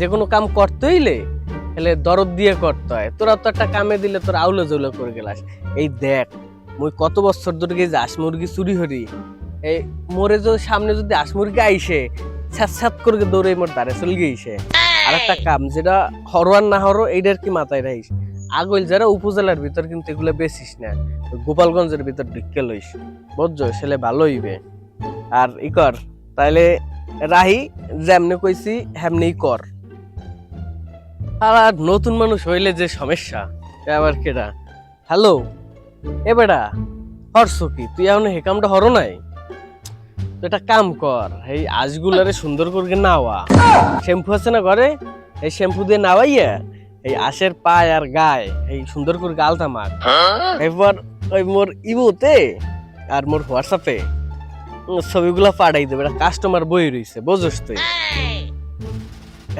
যে কোনো কাম করতে হইলে তাহলে দরদ দিয়ে করতে হয়। তোরা তো একটা কামে দিলে তোর আউলে জৌলে করে গেলাস। এই দেখ মুই কত বছর ধরে গেছি হাঁস মুরগি চুরি হরি এই মোরে যদি সামনে যদি হাঁস মুরগি আইসে স্যাত স্যাত করে দৌড়ে মোর দাঁড়ে চলে গিয়েছে। আর একটা কাম যেটা হরওয়ার না হরো এইটার কি মাথায় রাখিস? আগল যারা উপজেলার ভিতর কিন্তু এগুলো বেশিস না। গোপালগঞ্জের ভিতর ঢুকে লইস। বুঝছ? ছেলে ভালো হইবে। আর ই কর তাইলে রাহি যেমনি কইছি হেমনি কর। আর নতুন মানুষ হইলে যে সমস্যা আবার কেডা? হ্যালো? এ বেটা হরছ কি? তুই এখন হে কামটা হরো নাই? তো একটা কাম কর, এই আজগুলারে সুন্দর করে নাওয়া। শ্যাম্পু আছে না ঘরে? এই শ্যাম্পু দিয়ে নাওয়াইয়া, এই আশের পায় আর গায়ে, এই সুন্দর করে গালটা মার এরপর ওই মোর ইমোতে আর মোর হোয়াটসঅ্যাপে ছবিগুলা পাঠাই দেবে কাস্টমার বই রইছে, বোঝস তুই।